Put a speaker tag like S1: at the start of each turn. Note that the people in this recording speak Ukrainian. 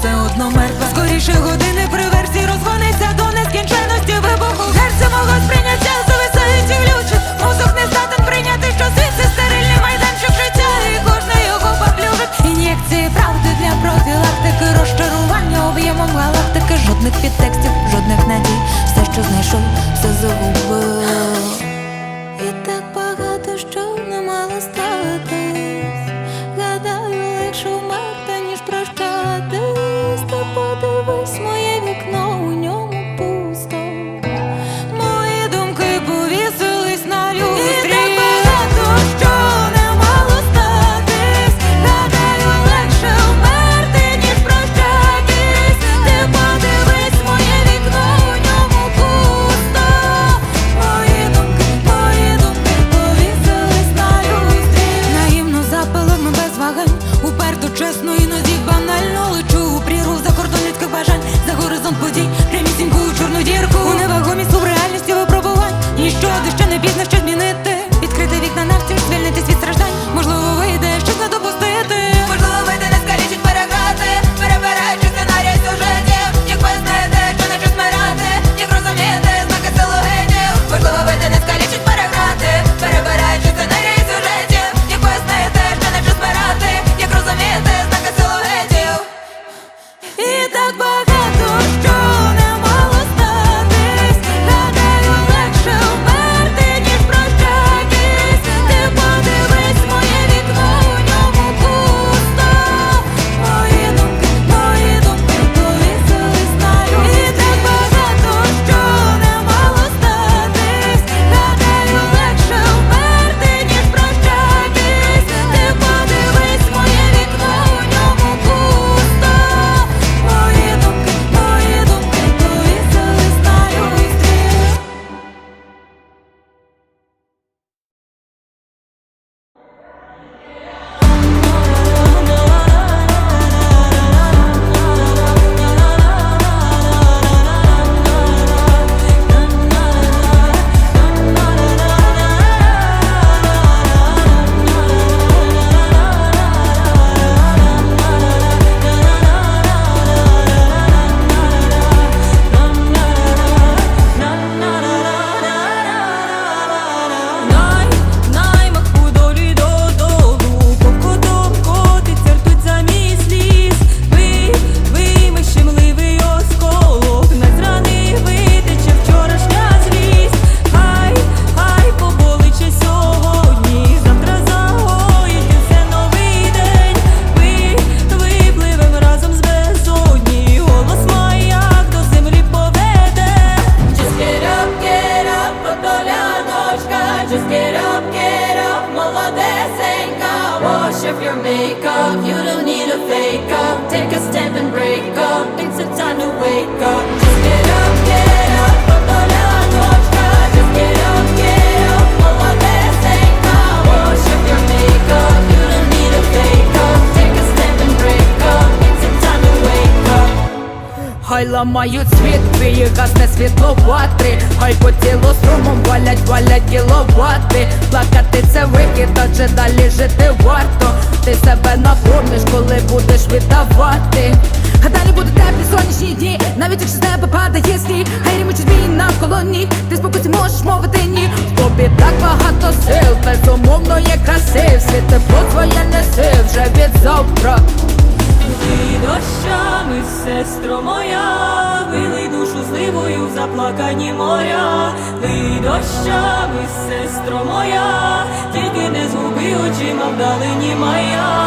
S1: все одно мертве. Скоріше години при версії розгониться до нескінченності вибуху. Герці мого сприйняття зависають і влючить Мозок не здатен прийняти, що світ це стерильний майданчик життя. І кожна його поплювик. Ін'єкції правди для профілактики, розчарування об'ємом галактики. Жодних підтекстів,
S2: this ain't gone. Wash off your makeup, you don't need a fake up. Take a step and break up. It's a time to wake up.
S3: Хай ламають світ, твої гасне світло ватри Хай по тілу струмом валять, валять кіловати Плакати це вихід, адже далі жити варто. Ти себе наповниш, коли будеш віддавати. А далі будуть теплі сонячні дні Навіть якщо з неба падає сніг. Хай рімучі змії навколо ніг Ти спокійно можеш мовити ні. В тобі так багато сил, безумовно є краси. Все тепло твоє неси вже від завтра
S2: Ти дощами, сестро моя, вилий душу зливою заплакані моря, Ти дощами, сестро моя, тільки не згуби очима вдалині моя.